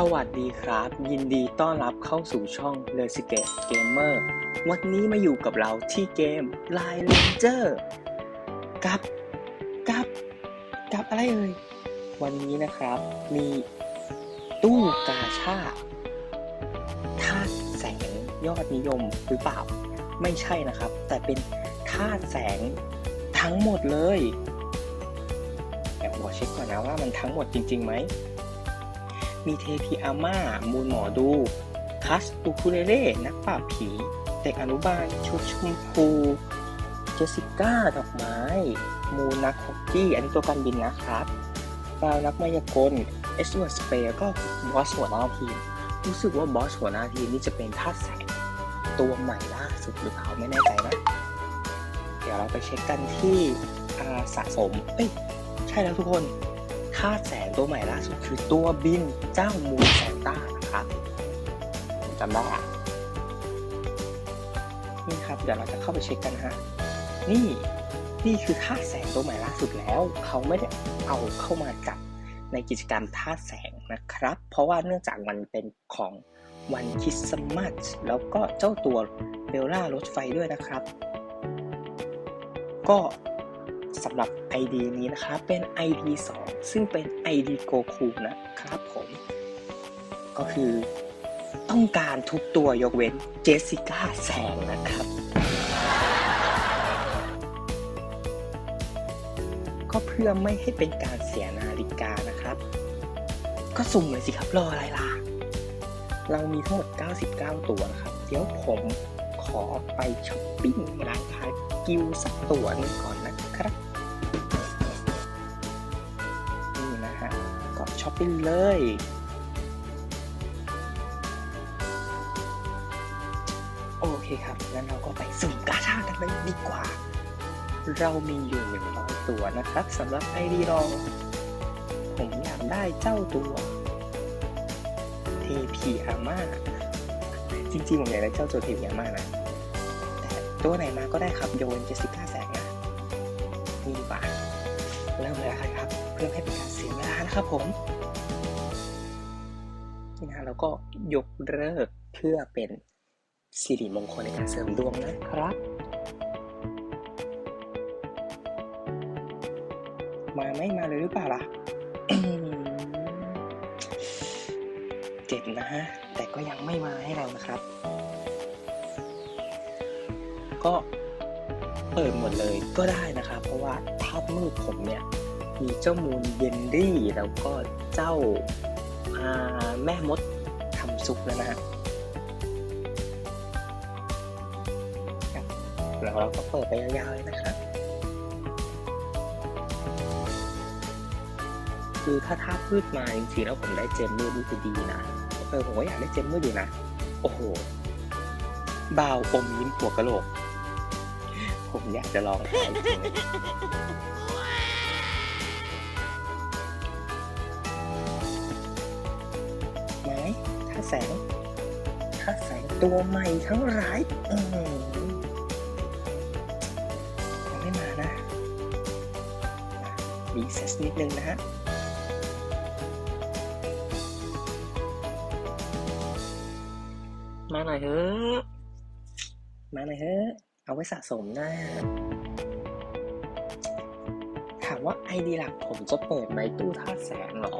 สวัสดีครับ ยินดีต้อนรับเข้าสู่ช่อง l e s i g a t e Gamer วันนี้มาอยู่กับเราที่เกม Line Ranger กับกับกับอะไรเอ่ยวันนี้นะครับมีตู้กาชาดธาตุแสงยอดนิยมหรือเปล่า ไม่ใช่นะครับ แต่เป็นธาตุแสงทั้งหมดเลยเดี๋ยวขอเช็คก่อนนะว่ามันทั้งหมดจริงๆไหม มีเทพีอาม่า มูลหมอดู คัสตูคูเลเล่นักปราบผี เด็กอนุบาล ชุดชมพู เจสสิก้า ดอกไม้ มูนักฮอกกี้ อันนี้ตัวการบินนะครับดาวนักมายากล เอสเวอร์สเปย์ก็บอสหัวหน้าทีม รู้สึกว่าบอสหัวหน้าทีมนี่จะเป็นท่าตุแสงตัวใหม่ล่าสุดหรือเปล่าไม่แน่ใจนะ เดี๋ยวเราไปเช็คกันที่อาสะสม เอ้ย ใช่แล้วทุกคนาตุแสงตัวใหม่ล่าสุดคือตัวบินเจ้ามูนแซนต้านะครับจำได้อะนี่ครับ เดี๋ยวเราจะเข้าไปเช็คกันฮะ นี่นี่คือธาตุแสงตัวใหม่ล่าสุดแล้ว เขาไม่ได้เอาเข้ามาจับในกิจกรรมธาตุแสงนะครับ เพราะว่าเนื่องจากมันเป็นของวันคริสต์มาสแล้วก็เจ้าตัวเบลล่ารถไฟด้วยนะครับ ก็ สำหรับ ID นี้นะครับเป็น ID 2 ซึ่งเป็น ID Goku นะครับผม ก็คือต้องการทุกตัวยกเว้นเจสสิก้าแสงนะครับ ก็เพื่อไม่ให้เป็นการเสียนาฬิกานะครับ ก็สุ่มเลยสิครับรออะไรล่ะ เรามีทั้งหมด 99 ตัวนะครับ เดี๋ยวผมขอไปช้อปปิ้งร้านค้ากิวสักตัวนึงก่อน ก็ช้อปปิ้งเลย โอเคครับงั้นเราก็ไปสุ่มกาชากันเลยดีกว่า เรามีอยู่100ตัวนะครับสำหรับไอดีรอง ผมอยากได้เจ้าตัวเทพีอาม่าจริงๆผมอยากได้เจ้าตัวเทพีอาม่านะแต่ตัวไหนมาก็ได้ครับโยนเจสสิก้าแสงนะนี่ดีกว่าเริ่มเลยครับ เพื่อให้เป็นการเสียเวลานะครับผม นี่นะแล้วก็ยกเลิกเพื่อเป็นสิริมงคลในการเสริมดวงนะครับ มาไม่มาเลยหรือเปล่าล่ะเจ็บนะฮะ แต่ก็ยังไม่มาให้เรานะครับ ก็เปิดหมดเลยก็ได้นะครับ เพราะว่าภาพมืดผมเนี่ย มีเจ้ามูลเยนรี่แล้วก็เจ้า แม่มดทำซุปแล้วนะฮะครับแล้วเราก็เปิดไปยาวๆเลยนะครับ คือถ้าท่าพืชมาจริงๆแล้วผมได้เจมมืดนี่คือดีนะ เออผมก็อยากได้เจมมืดอยู่นะ โอ้โหบ่าวอมยิ้มหัวกะโหลก ผมอยากจะลองขายจริง แสงถ้าแสงตัวใหม่ทั้งหลายอืมยังไม่มานะมีเซสนิดนึงนะฮะมาหน่อยเถอะมาหน่อยเถอะเอาไว้สะสมนะถามว่าไอดีหลักผมจะเปิดไหมตู้ท่าแสงหรอ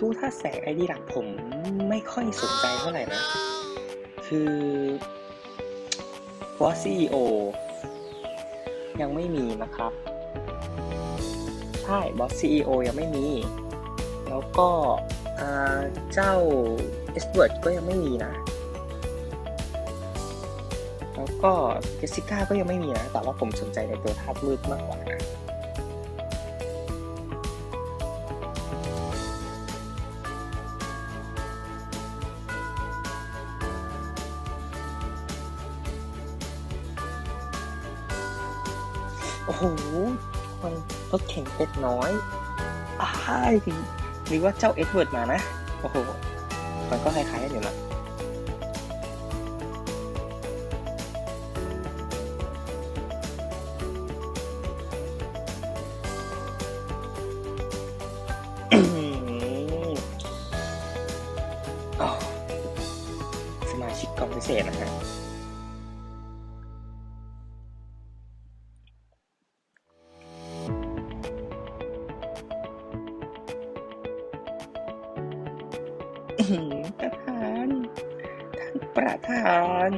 ตู้ท่าตุแสงไอดีหลักผมไม่ค่อยสนใจเท่าไหร่นะ คือบอสซีโอยังไม่มีนะครับ ใช่บอสซีโอยังไม่มี แล้วก็เจ้าเอสเวิร์ดก็ยังไม่มีนะ แล้วก็เจสสิก้าก็ยังไม่มีนะ แต่ว่าผมสนใจในตัวธาตุมืดมากกว่านะ โอ้โหคนรถแข่งเป็ดน้อยอ้ายหรือว่าเจ้าเอ็ดเวิร์ดมานะ โอ้โห มันก็คล้ายๆกันอยู่ละสมาชิกกองพิเศษนะฮะ ประธาน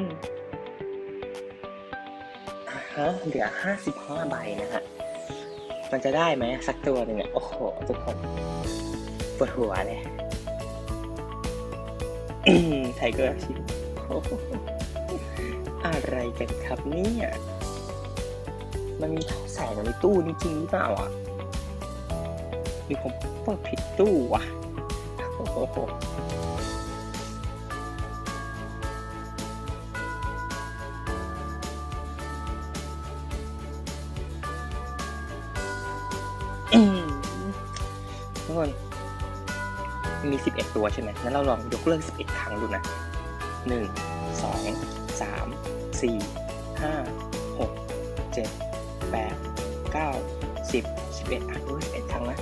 ฮะเหลือห้าสิบห้าใบนะฮะ มันจะได้ไหมสักตัวหนึ่งอะโอ้โห ทุกคนปวดหัวเลยไทเกอร์ชิมโอ้โหอะไรกันครับเนี่ย มันมีท่อแสงในตู้นี้จริงหรือเปล่าอะหรือผมเปิดผิดตู้วะโอ้โห มีสิบเอ็ดตัวใช่ไหมงั้นเราลองยกเลิกสิบเอ็ดครั้งดูนะหนึ่งสองสามสี่ห้าหกเจ็ดแปดเก้าสิบสิบเอ็ดอะดูสิบเอ็ดครั้งนะ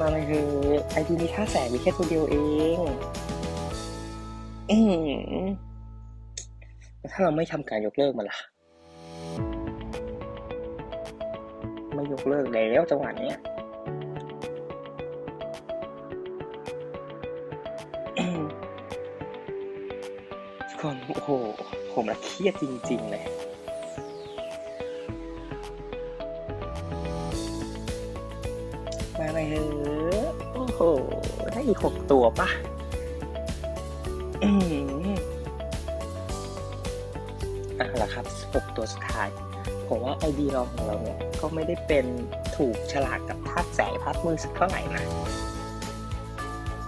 มาเลยคือไอดีมีค่าแสงมีแค่ตัวเดียวเองถ้าเราไม่ทำการยกเลิกมันล่ะ ไม่ยกเลิกแล้วจังหวะนี้ยอืมทุกคนโอ้โห ผมละเครียดจริง ๆ เลยมาเลยเถอโอ้โห ได้อีกหกตัวปะอืมอะละครับหกตัวสุดท้าย ผมว่าไอดีรองของเราเนี่ยก็ไม่ได้เป็นถูกฉลากกับธาตุแสงธาตุมืดสักเท่าไหร่นะ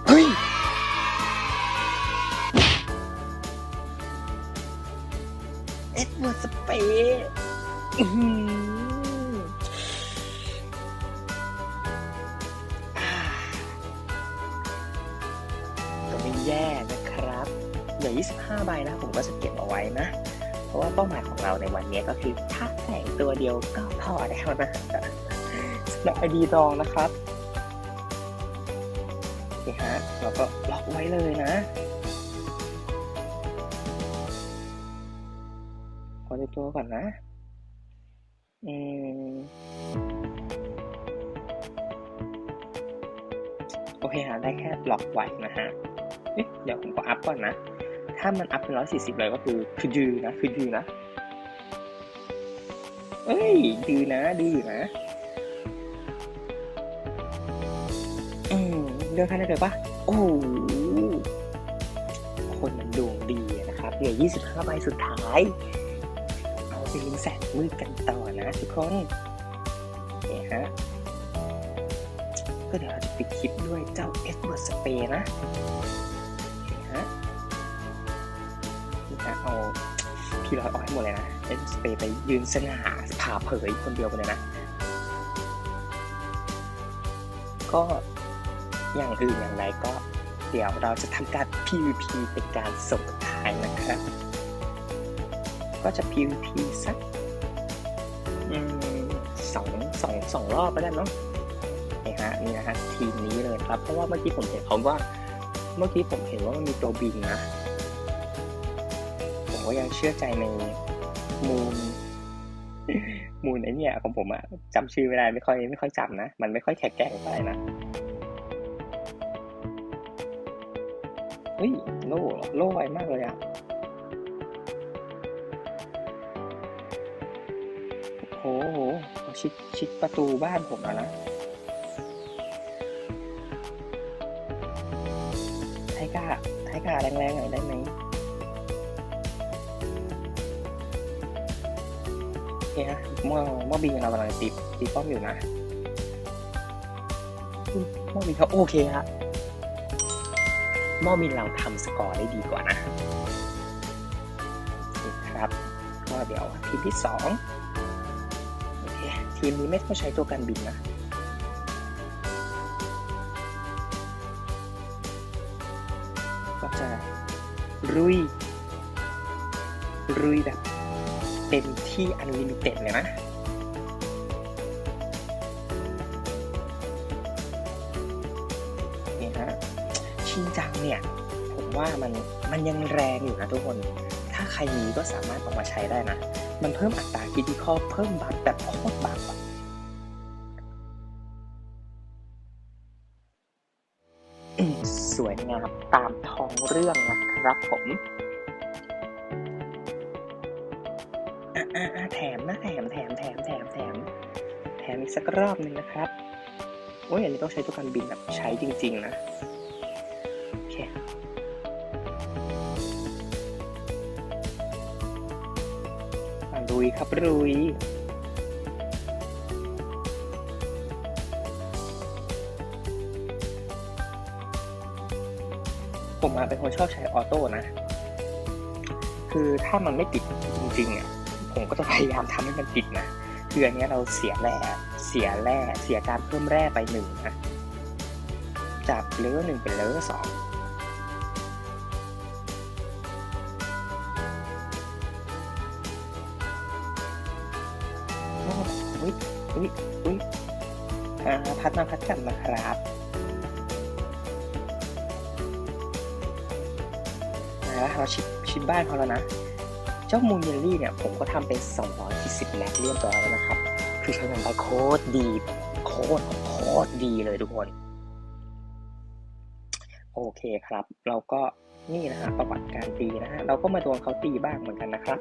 เฮ้ยเอ็ดเวิร์ดสเปย์อื้อหืออ่าก็ไม่แย่นะครับเหลือ25ใบนะผมก็จะเก็บเอาไว้นะเพ ราะว่าเป้าหมายของเราในวันนี้ก็คือถ้าแสงตัวเดียวก็พอแล้วนะสำหรับไอดีรองนะครับนี่ฮะเราก็ล็อกไว้เลยนะขอดูตัวก่อนนะอืมโอเคฮะได้แค่ล็อกไว้นะฮะเอ๊ะเดี๋ยวผมก็อัพก่อนนะ ถ้ามันอัพเป็นร้อยสี่สิบเลยก็คือคือดื้อนะคือดื้อนะเอ้ยดื้อนะดื้อนะอืมเลือกให้ได้เลยปะโอ้คนมันดวงดีนะครับเหลือ25ใบสุดท้าย เอาไปลุ้นแสนมืดกันต่อนะทุกคนเนี่ฮะก็เดี๋ยวเราจะปิดคลิปด้วยเจ้าเอสเบิร์ดสเปนะนี่ฮะ นะเอาพี่ร้อยออกให้หมดเลยนะเอสสเปย์ไปยืนสง่าผ่าเผยคนเดียวไปเลยนะ ก็อย่างอื่นอย่างไรก็เดี๋ยวเราจะทำการ PVP เป็นการส่งท้ายนะครับ ก็จะ PVP สักสองสองสองรอบไปแล้วเนาะนี่ฮะนี่นะฮะทีมนี้เลยครับ เพราะว่าเมื่อกี้ผมเห็นเขาว่า เมื่อกี้ผมเห็นว่ามันมีตัวบินนะ ก็ยังเชื่อใจในมูลมูลไอเนี่ยของผมอะจำชื่อไม่ได้ไม่ค่อยไม่ค่อยจำนะ มันไม่ค่อยแข็งแกร่งไปนะเฮ้ยโล่โล่ไวมากเลยอะโอ้โหชิดชิดประตูบ้านผมแล้วนะไทก้าไทก้าแรงๆหน่อยได้ไหม เคฮะหม้อหม้อบินเรากำลังตีตีป้อมอยู่นะอืมหม้อบินเขาโอเคฮะหม้อบินเราทำสกอร์ได้ดีกว่านะนี่ครับก็เดี๋ยวทีมที่สองโอเคทีมนี้ไม่ต้องใช้ตัวกันบินนะก็จะรุยรุยแบบ เต็มที่อันลิมิเต็ดเลยนะอชินจังเนี่ย ผมว่ามันมันยังแรงอยู่นะทุกคน ถ้าใครมีก็สามารถเอามาใช้ได้นะ มันเพิ่มอัตราคิติคอเพิ่มบัฟแบบโคตรบัฟอะสวยงามตามทองเรื่องนะครับผม อะอะอะแถมนะแถมแถมแถมแถมแถมแถมอีกสักรอบหนึ่งนะครับโอ้ยอันนี้ต้องใช้ตัวการบินแบบใช้จริง ๆ นะโอเคลุยครับลุยผมอะเป็นคนชอบใช้ออโต้นะ คือถ้ามันไม่ติดจริงๆอะ ผมก็จะพยายามทำให้มันติดนะคืออันนี้เราเสียแร่เสียแร่เสียการเพิ่มแร่ไปหนึ่งนะจากเลเวลหนึ่งเป็นเลเวลสองอ้อุ้ยอุ้ยอุ้ยอ่าพัดมาพัดกลับมาครับมาแล้วเราชิดชิดบ้านเขาแล้วนะ จ้ามูนเยลลี่เนี่ยผมก็ทำเป็น 220 แม็กเรียบร้อยแล้วนะครับ คือใช้งานได้โคตรดีโคตรโคตรดีเลยทุกคน โอเคครับ เราก็นี่นะฮะประวัติการตีนะฮะเราก็มาโดนเขาตีบ้างเหมือนกันนะครับ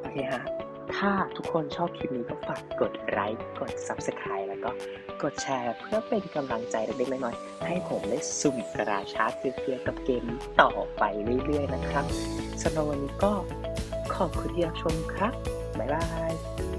โอเคฮะ ถ้าทุกคนชอบคลิปนี้ก็ฝากกดไลค์กด Subscribe แล้วก็กดแชร์เพื่อเป็นกำลังใจเล็กๆน้อยๆให้ผมได้สุ่มกระชาร์จเพื่อกับเกมนี้ต่อไปเรื่อยๆนะครับสำหรับวันนี้ก็ขอบคุณที่รับชมครับ บ๊ายบาย